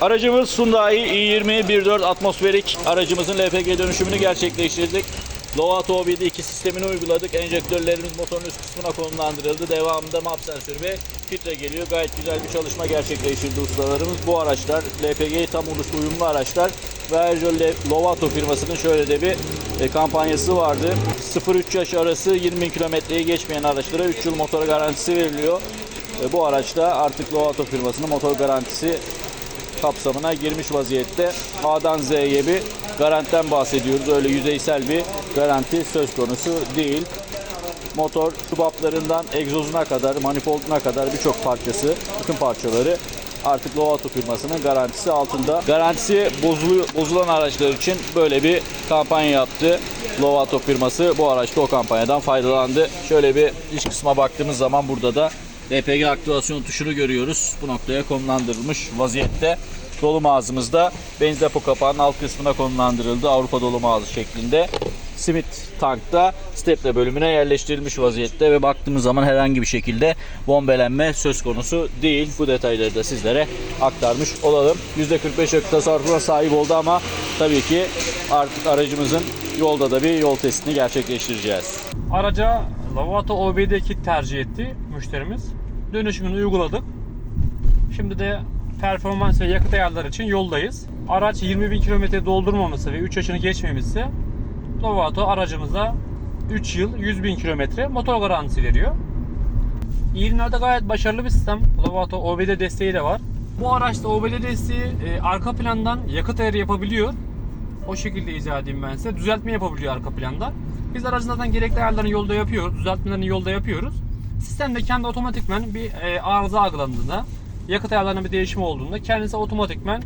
Aracımız Hyundai i20 1.4 atmosferik aracımızın LPG dönüşümünü gerçekleştirdik. Lovato OBD 2 sistemini uyguladık. Enjektörlerimiz motorun üst kısmına konumlandırıldı. Devamında MAP sensörü ve filtre geliyor. Gayet güzel bir çalışma gerçekleştirdi ustalarımız. Bu araçlar LPG tam uluş uyumlu araçlar. Ve ayrıca Lovato firmasının şöyle de bir e, kampanyası vardı. 0-3 yaş arası 20 bin kilometreyi geçmeyen araçlara 3 yıl motor garantisi veriliyor. E, bu araçta artık Lovato firmasının motor garantisi kapsamına girmiş vaziyette. A'dan Z'ye bir garantiden bahsediyoruz. Öyle yüzeysel bir garanti söz konusu değil. Motor şubaplarından egzozuna kadar, manifolduna kadar birçok parçası, bütün parçaları artık Lovato firmasının garantisi altında. Garantisi bozulu, bozulan araçlar için böyle bir kampanya yaptı. Lovato firması bu araçta o kampanyadan faydalandı. Şöyle bir iç kısma baktığımız zaman burada da LPG aktivasyon tuşunu görüyoruz. Bu noktaya konumlandırılmış vaziyette. Dolum ağzımızda benzin depo kapağının alt kısmına konumlandırıldı. Avrupa dolum ağzı şeklinde. Simit tankta steple bölümüne yerleştirilmiş vaziyette ve baktığımız zaman herhangi bir şekilde bombelenme söz konusu değil. Bu detayları da sizlere aktarmış olalım. %45 yakıt tasarrufuna sahip oldu ama tabii ki artık aracımızın yolda da bir yol testini gerçekleştireceğiz. Araca Lavato OBD kit tercih etti müşterimiz. Dönüşümünü uyguladık. Şimdi de performans ve yakıt ayarları için yoldayız. Araç 20 bin kilometre doldurmaması ve 3 yaşını geçmemişse Lovato aracımıza 3 yıl 100 bin kilometre motor garantisi veriyor. İğrinlerde gayet başarılı bir sistem. Lovato OBD desteği de var. Bu araçta OBD desteği e, arka plandan yakıt ayarı yapabiliyor. O şekilde izah edeyim ben size. Düzeltme yapabiliyor arka planda. Biz aracın zaten gerekli ayarlarını yolda yapıyoruz. Düzeltmelerini yolda yapıyoruz. Sistem de kendi otomatikmen bir e, arıza algılandığında, yakıt ayarlarının bir değişimi olduğunda kendisi otomatikmen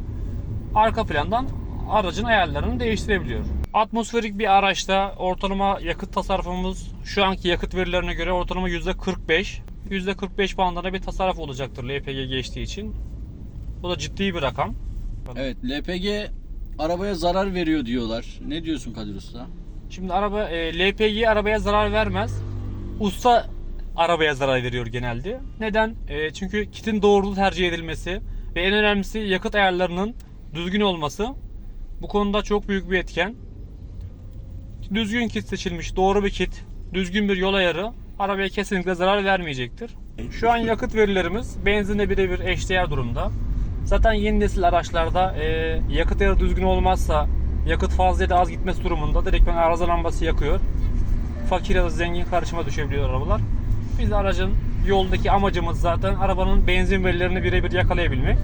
arka plandan aracın ayarlarını değiştirebiliyor. Atmosferik bir araçta ortalama yakıt tasarrufumuz şu anki yakıt verilerine göre ortalama %45. %45 bandında bir tasarruf olacaktır LPG geçtiği için. Bu da ciddi bir rakam. Evet LPG arabaya zarar veriyor diyorlar. Ne diyorsun Kadir Usta? Şimdi araba e, LPG arabaya zarar vermez. Usta arabaya zarar veriyor genelde. Neden? E, çünkü kitin doğru tercih edilmesi ve en önemlisi yakıt ayarlarının düzgün olması. Bu konuda çok büyük bir etken. Düzgün kit seçilmiş, doğru bir kit, düzgün bir yol ayarı arabaya kesinlikle zarar vermeyecektir. Şu an yakıt verilerimiz benzinle birebir eşdeğer durumda. Zaten yeni nesil araçlarda e, yakıt ayarı düzgün olmazsa yakıt fazla ya da az gitmesi durumunda direktmen arıza lambası yakıyor. Fakir ya da zengin karışıma düşebiliyor arabalar. Biz aracın yoldaki amacımız zaten arabanın benzin verilerini birebir yakalayabilmek.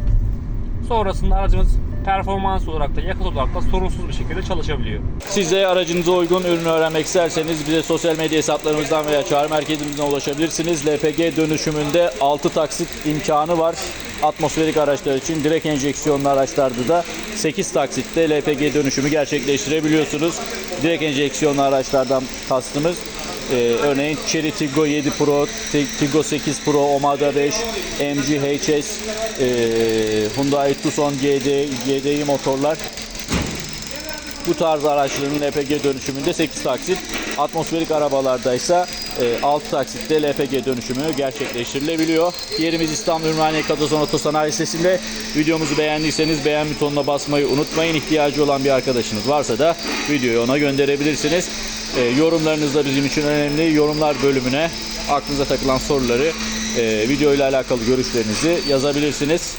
Sonrasında aracımız performans olarak da yakıt olarak da sorunsuz bir şekilde çalışabiliyor. Siz de aracınıza uygun ürünü öğrenmek isterseniz bize sosyal medya hesaplarımızdan veya çağrı merkezimizden ulaşabilirsiniz. LPG dönüşümünde 6 taksit imkanı var. Atmosferik araçlar için direkt enjeksiyonlu araçlarda da 8 taksitte LPG dönüşümü gerçekleştirebiliyorsunuz. Direkt enjeksiyonlu araçlardan kastımız ee, örneğin Chery Tiggo 7 Pro, Ti- Tiggo 8 Pro, Omada 5, MG HS, e, Hyundai Tucson GD, GDI motorlar bu tarz araçların LPG dönüşümünde 8 taksit, atmosferik arabalardaysa 6 taksitte LPG dönüşümü gerçekleştirilebiliyor. Yerimiz İstanbul Ümraniye Kadazon Otosanayi sitesinde. Videomuzu beğendiyseniz beğen butonuna basmayı unutmayın. İhtiyacı olan bir arkadaşınız varsa da videoyu ona gönderebilirsiniz. E, Yorumlarınız da bizim için önemli. Yorumlar bölümüne aklınıza takılan soruları, e, video ile alakalı görüşlerinizi yazabilirsiniz.